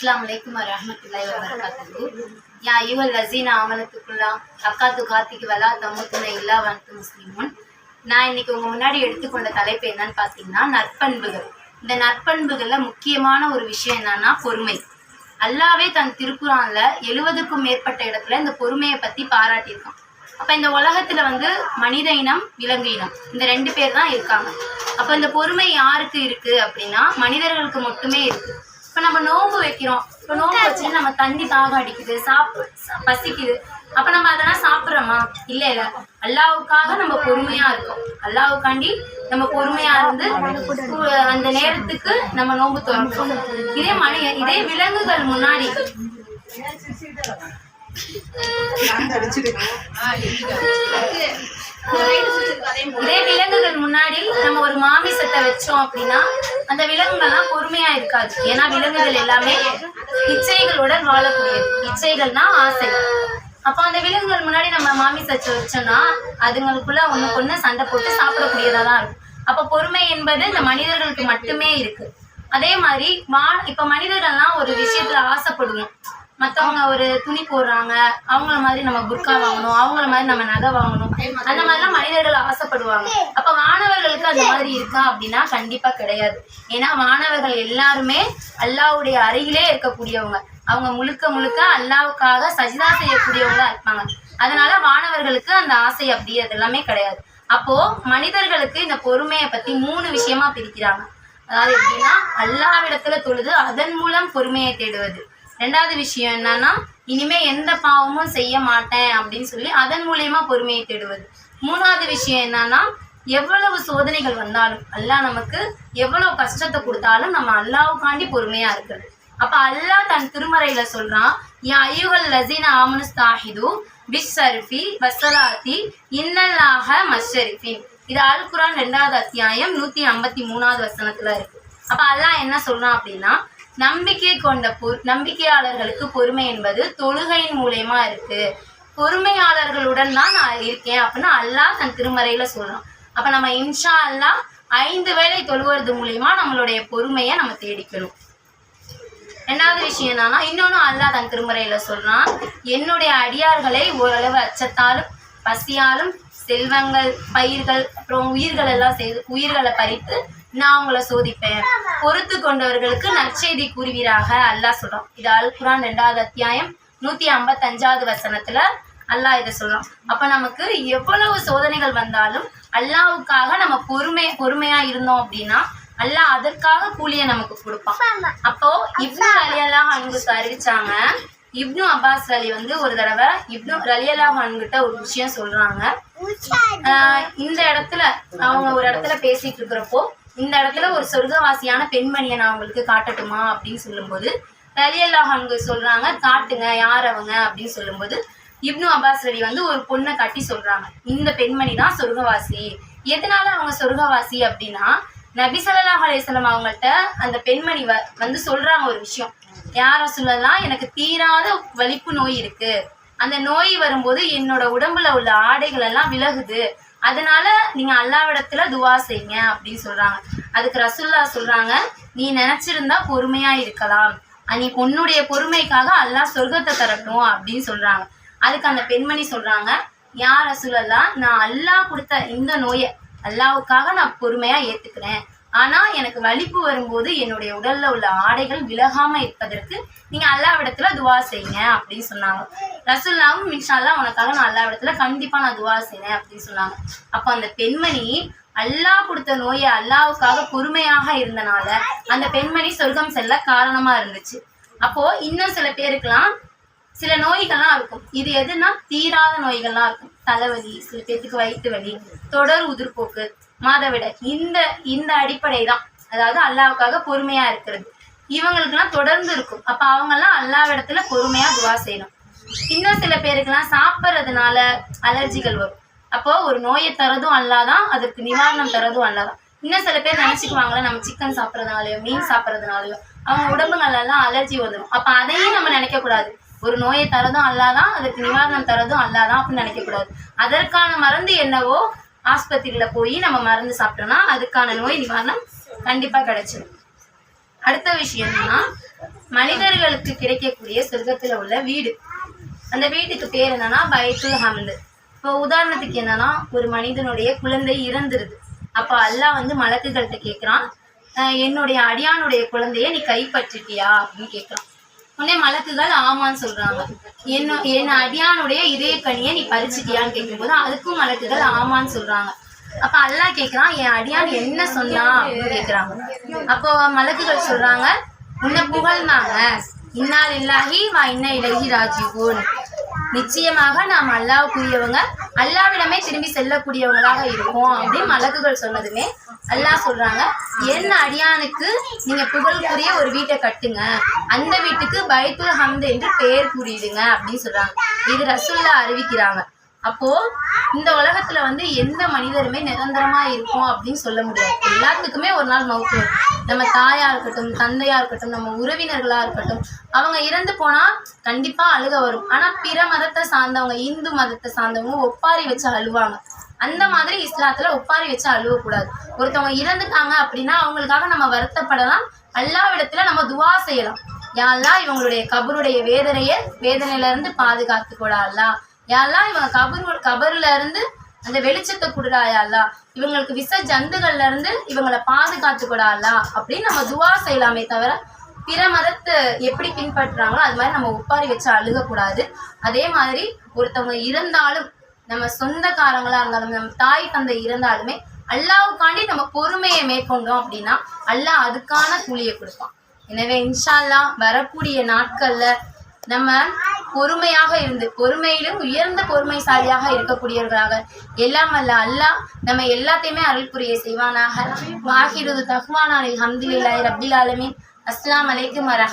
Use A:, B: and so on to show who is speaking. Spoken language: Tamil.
A: அஸ்லாம் அலைக்கும் வரஹ்மத்துல்லாஹி வரகாத்து யா அய்யுஹல் லசீனா ஆமனத்துக்குள்ளா அக்காத்து காத்திக்கு வலா தமுத்துன இல்லா வனத்து முஸ்லிமுன். நான் இன்னைக்கு உங்க முன்னாடி எடுத்துக்கொண்ட தலைப்பு என்னன்னு பார்த்தீங்கன்னா நற்பண்புகள். இந்த நற்பண்புகள்ல முக்கியமான ஒரு விஷயம் என்னன்னா பொறுமை. அல்லாவே தன் திருக்குறான்ல எழுவதுக்கும் மேற்பட்ட இடத்துல இந்த பொறுமையை பத்தி பாராட்டியிருக்கான். அப்ப இந்த உலகத்துல வந்து மனித இனம் விலங்கு இனம் இந்த ரெண்டு பேர் தான் இருக்காங்க. அப்ப இந்த பொறுமை யாருக்கு இருக்கு அப்படின்னா மனிதர்களுக்கு மட்டுமே இருக்கு. இப்ப நம்ம நோன்பு வைக்கிறோம். இப்ப நோன்பு வச்சு நம்ம தண்ணி தாகம் அடிக்குது சாப்பிடு பசிக்குது. அப்ப நம்ம அதெல்லாம் சாப்பிட்றோமா? இல்ல இல்ல. அல்லாவுக்காக நம்ம பொறுமையா இருக்கோம். அல்லாவுக்காண்டி நம்ம பொறுமையா இருந்து அந்த நேரத்துக்கு நம்ம நோன்பு திறக்கிறோம். இதே மணி இதே விலங்குகள் முன்னாடி. இதே விலங்குகள் முன்னாடி நம்ம ஒரு மாமிசத்தை வச்சோம் அப்படின்னா அந்த விலங்குகள்லாம் பொறுமையா இருக்காது. ஏன்னா விலங்குகள் எல்லாமே இச்சைகளுடன் வாழக்கூடியது. இச்சைகள்னா ஆசை. அப்போ அந்த விலங்குகள் முன்னாடி நம்ம மாமிசத்தை வச்சோம்னா அதுங்களுக்குள்ள ஒண்ணுக்கு ஒண்ணு சண்டை போட்டு சாப்பிடக்கூடியதா தான் இருக்கும். அப்ப பொறுமை என்பது இந்த மனிதர்களுக்கு மட்டுமே இருக்கு. அதே மாதிரி வா இப்ப மனிதர்கள்லாம் ஒரு விஷயத்துல ஆசைப்படுவோம். மத்தவங்க ஒரு துணி போடுறாங்க அவங்கள மாதிரி நம்ம புர்கா வாங்கணும் அவங்கள மாதிரி நம்ம நகை வாங்கணும் அந்த மாதிரிலாம் மனிதர்கள் ஆசைப்படுவாங்க. அப்ப மாணவர்களுக்கு அந்த மாதிரி இருக்கா அப்படின்னா கண்டிப்பா கிடையாது. ஏன்னா மாணவர்கள் எல்லாருமே அல்லாவுடைய அருகிலே இருக்கக்கூடியவங்க. அவங்க முழுக்க முழுக்க அல்லாவுக்காக சஜிதா செய்யக்கூடியவங்களா இருப்பாங்க. அதனால மாணவர்களுக்கு அந்த ஆசை அப்படி அது எல்லாமே கிடையாது. அப்போ மனிதர்களுக்கு இந்த பொறுமையை பத்தி மூணு விஷயமா பிரிக்கிறாங்க. அதாவது எப்படின்னா அல்லாவிடத்துல தொழுது அதன் மூலம் பொறுமையை தேடுவது. ரெண்டாவது விஷயம் என்னன்னா இனிமே எந்த பாவமும் செய்ய மாட்டேன் அப்படின்னு சொல்லி அதன் மூலியமா பொறுமையை தேடுவது. மூணாவது விஷயம் என்னன்னா எவ்வளவு சோதனைகள் வந்தாலும் அல்லாஹ் நமக்கு எவ்வளவு கஷ்டத்தை கொடுத்தாலும் நம்ம அல்லாவுக்காண்டி பொறுமையா இருக்கிறது. அப்ப அல்லாஹ் தன் திருமறையில சொல்றான் யா ஐயுகள் லசீன ஆமனுஸ்தாஹிது பிஸ்ஸர்ஃபி வசலாத்தி இன்னல்லாஹ மஷரிஃபின் இது அல் குரான் ரெண்டாவது அத்தியாயம் நூத்தி ஐம்பத்தி மூணாவது வசனத்துல இருக்கு. அப்ப அல்லாஹ் என்ன சொல்றான் அப்படின்னா நம்பிக்கை கொண்ட பொ நம்பிக்கையாளர்களுக்கு பொறுமை என்பது தொழுகையின் மூலயமா இருக்கு. பொறுமையாளர்களுடன் தான் நான் இருக்கேன் அப்படின்னு அல்லாஹ் தன் திருமறையில சொல்றான். அப்ப நம்ம இன்ஷா அல்லாஹ் ஐந்து வேளை தொழுவது மூலியமா நம்மளுடைய பொறுமையை நம்ம தேடிக்கணும் ரெண்டாவது விஷயம் என்னன்னா இன்னொன்னு அல்லாஹ் தன் திருமறையில சொல்றான் என்னுடைய அடியார்களை ஓரளவு அச்சத்தாலும் பசியாலும் செல்வங்கள் பயிர்கள் அப்புறம் உயிர்கள் எல்லாம் செய்து உயிர்களை பறித்து நான் உங்களை சோதிப்பேன். பொறுத்து கொண்டவர்களுக்கு நற்செய்தி கூறுவீராக அல்லாஹ் சொல்றான். இது அல் குரான் ரெண்டாவது அத்தியாயம் நூத்தி ஐம்பத்தஞ்சாவது வசனத்துல அல்லாஹ் இதை சொல்றான். அப்ப நமக்கு எவ்வளவு சோதனைகள் வந்தாலும் அல்லாவுக்காக நம்ம பொறுமை பொறுமையா இருந்தோம் அப்படின்னா அல்லாஹ் அதற்காக கூலியை நமக்கு கொடுப்பான். அப்போ இவ்வளவு ரலியல்லாஹ் அவங்களுக்கு அறிவிச்சாங்க இப்னு அப்பாஸ் அலி வந்து ஒரு தடவை இப்னு ரலியல்லாஹ் கிட்ட ஒரு விஷயம் சொல்றாங்க. இந்த இடத்துல அவங்க ஒரு இடத்துல பேசிட்டு இருக்கிறப்போ இந்த இடத்துல ஒரு சொர்க்கவாசியான பெண்மணியை நான் உங்களுக்கு காட்டட்டுமா அப்படின்னு சொல்லும்போது ரலியல்லாஹான் சொல்றாங்க காட்டுங்க யார் அவங்க அப்படின்னு சொல்லும்போது இப்னு அப்பாஸ் அலி வந்து ஒரு பொண்ணை காட்டி சொல்றாங்க. இந்த பெண்மணி தான் சொர்க்கவாசி. எதனால அவங்க சொர்க்கவாசி அப்படின்னா நபி ஸல்லல்லாஹு அலைஹி அவங்கள்ட்ட அந்த பெண்மணி வ வந்து சொல்றாங்க ஒரு விஷயம். யார சொல்லலாம் எனக்கு தீராத வலிப்பு நோய் இருக்கு. அந்த நோய் வரும்போது என்னோட உடம்புல உள்ள ஆடைகள் எல்லாம் விலகுது. அதனால நீங்க அல்லாவிடத்துல துவா செய்யுங்க அப்படின்னு சொல்றாங்க. அதுக்கு ரசுல்லா சொல்றாங்க நீ நினைச்சிருந்தா பொறுமையா இருக்கலாம். நீ உன்னுடைய பொறுமைக்காக அல்லாஹ் சொர்க்கத்தை தரட்டும் அப்படின்னு சொல்றாங்க. அதுக்கு அந்த பெண்மணி சொல்றாங்க யார் ரசூலல்லா நான் அல்லாஹ் கொடுத்த இந்த நோயை அல்லாவுக்காக நான் பொறுமையா ஏத்துக்கிறேன். ஆனா எனக்கு வலிப்பு வரும்போது என்னுடைய உடல்ல உள்ள ஆடைகள் விலகாம இருப்பதற்கு நீங்க அல்லாவிடத்துல துவா செய்யுங்க அப்படின்னு சொன்னாங்க. ரசுல்லாவும் மின்ஷால்லாம் உனக்காக நான் அல்லாவிடத்துல கண்டிப்பா நான் துவா செய்றேன் அப்படின்னு சொன்னாங்க. அப்ப அந்த பெண்மணி அல்லாஹ் கொடுத்த நோயை அல்லாவுக்காக பொறுமையாக இருந்தனால அந்த பெண்மணி சொர்க்கம் செல்ல காரணமா இருந்துச்சு. அப்போ இன்னும் சில பேருக்கெல்லாம் சில நோய்கள்லாம் இருக்கும். இது எதுனா தீராத நோய்கள்லாம் இருக்கும். தலைவலி சில பேர்த்துக்கு வயிற்று வலி தொடர் உதிர்போக்கு மாதவிட இந்த இந்த அடிப்படை தான் அதாவது அல்லாவுக்காக பொறுமையா இருக்கிறது. இவங்களுக்குலாம் தொடர்ந்து இருக்கும். அப்ப அவங்கெல்லாம் அல்லாவிடத்துல பொறுமையா துவா செய்யணும். இன்னும் சில பேருக்குலாம் சாப்பிட்றதுனால அலர்ஜிகள் வரும். அப்போ ஒரு நோயை தரதும் அல்லாதான் அதுக்கு நிவாரணம் தரதும் அல்லாதான். இன்னும் சில பேர் நினைச்சுக்குவாங்களே நம்ம சிக்கன் சாப்பிட்றதுனாலயோ மீன் சாப்பிட்றதுனாலயோ. அவங்க உடம்புகள் எல்லாம் அலர்ஜி வந்துடும் அப்ப அதையும் நம்ம நினைக்க கூடாது ஒரு நோயை தரதும் அல்லாதான் அதுக்கு நிவாரணம் தரதும் அல்லாதான் அப்படின்னு நினைக்கக்கூடாது. அதற்கான மருந்து என்னவோ ஆஸ்பத்திரியில போய் நம்ம மருந்து சாப்பிட்டோம்னா அதுக்கான நோய் நிவாரணம் கண்டிப்பா கிடைச்சிடும் அடுத்த விஷயம் என்னன்னா மனிதர்களுக்கு கிடைக்கக்கூடிய சொர்க்கத்துல உள்ள வீடு. அந்த வீட்டுக்கு பேர் என்னன்னா பைத்துல் ஹம்து. இப்போ உதாரணத்துக்கு என்னன்னா ஒரு மனிதனுடைய குழந்தை இறந்துருது. அப்போ அல்லாஹ் வந்து மலக்குகள்கிட்ட கேட்குறான் என்னுடைய அடியானுடைய குழந்தைய நீ கைப்பற்றிட்டியா? அப்படின்னு கேட்குறான் உடனே மலக்குகள் ஆமான்னு சொல்றாங்க. என்ன என் அடியானுடைய இதய கனியை நீ பறிச்சிட்டியான்னு கேட்கும்போது அதுக்கும் மலக்குகள் ஆமான்னு சொல்றாங்க. அப்ப அல்லாஹ் கேக்குறான் என் அடியான் என்ன சொன்னா? அப்படின்னு கேக்குறாங்க. அப்போ மலக்குகள் சொல்றாங்க உன்னை புகழ்ந்தாங்க. இன்னால் இல்லாஹி வா இன்ன இலகி ராஜீவோன் நிச்சயமாக நாம் அல்லாவுக்குரியவங்க அல்லாவிடமே திரும்பி செல்லக்கூடியவங்களாக இருக்கும் அப்படின்னு மலக்குகள் சொன்னதுமே அல்லாஹ் சொல்றாங்க. என்ன அடியானுக்கு நீங்க புகழுக்குரிய ஒரு வீட்டை கட்டுங்க. அந்த வீட்டுக்கு பைத்துல் ஹம்து என்று பெயர் கூறிடுங்க அப்படின்னு சொல்றாங்க. இது ரசுல்லா அறிவிக்கிறாங்க. அப்போ இந்த உலகத்துல வந்து எந்த மனிதருமே நிரந்தரமா இருக்கும் அப்படின்னு சொல்ல முடியாது. எல்லாத்துக்குமே ஒரு நாள் மவுத்து வரும். நம்ம தாயா இருக்கட்டும் தந்தையா இருக்கட்டும் நம்ம உறவினர்களா இருக்கட்டும் அவங்க இறந்து போனா கண்டிப்பா அழுக வரும். ஆனா பிற மதத்தை சார்ந்தவங்க இந்து மதத்தை சார்ந்தவங்க ஒப்பாரி வச்சு அழுவாங்க. அந்த மாதிரி இஸ்லாத்துல ஒப்பாரி வச்சு அழுவக்கூடாது. ஒருத்தவங்க இறந்துட்டாங்க அப்படின்னா அவங்களுக்காக நம்ம வருத்தப்படலாம். அல்லாவிடத்துல நம்ம துவா செய்யலாம். யாரெல்லாம் இவங்களுடைய கபருடைய வேதனைய வேதனையில இருந்து பாதுகாத்து அல்லா யாரெல்லாம் இவங்க கபரு கபர்ல இருந்து அந்த வெளிச்சத்தை குடுறாயாலா இவங்களுக்கு விஷ ஜந்துகள்ல இருந்து இவங்களை பாதுகாத்து அல்லா அப்படின்னு நம்ம துவா செய்யலாமே தவிர பிற மதத்தை எப்படி பின்பற்றுறாங்களோ அது மாதிரி நம்ம ஒப்பாரி வச்சு அழுகக்கூடாது. அதே மாதிரி ஒருத்தவங்க இறந்தாலும் நம்ம சொந்தக்காரங்களா இருந்தாலும் நம்ம தாய் தந்தை இருந்தாலுமே அல்லாவுக்காண்டி நம்ம பொறுமையை மேற்கொண்டோம் அப்படின்னா அல்லாஹ் அதுக்கான கூலியை கொடுப்பான். எனவே இன்ஷால்லா வரக்கூடிய நாட்கள்ல நம்ம பொறுமையாக இருந்து பொறுமையிலும் உயர்ந்த பொறுமைசாலியாக இருக்கக்கூடியவர்களாக எல்லாம் அல்ல அல்லாஹ் நம்ம எல்லாத்தையுமே அருள் புரிய செய்வானாக. வாகிருது தஹ்வானானில் ஹம்துலில்லாஹி ரப்பில் ஆலமின். அஸ்லாம் அலைக்கும் வரஹ்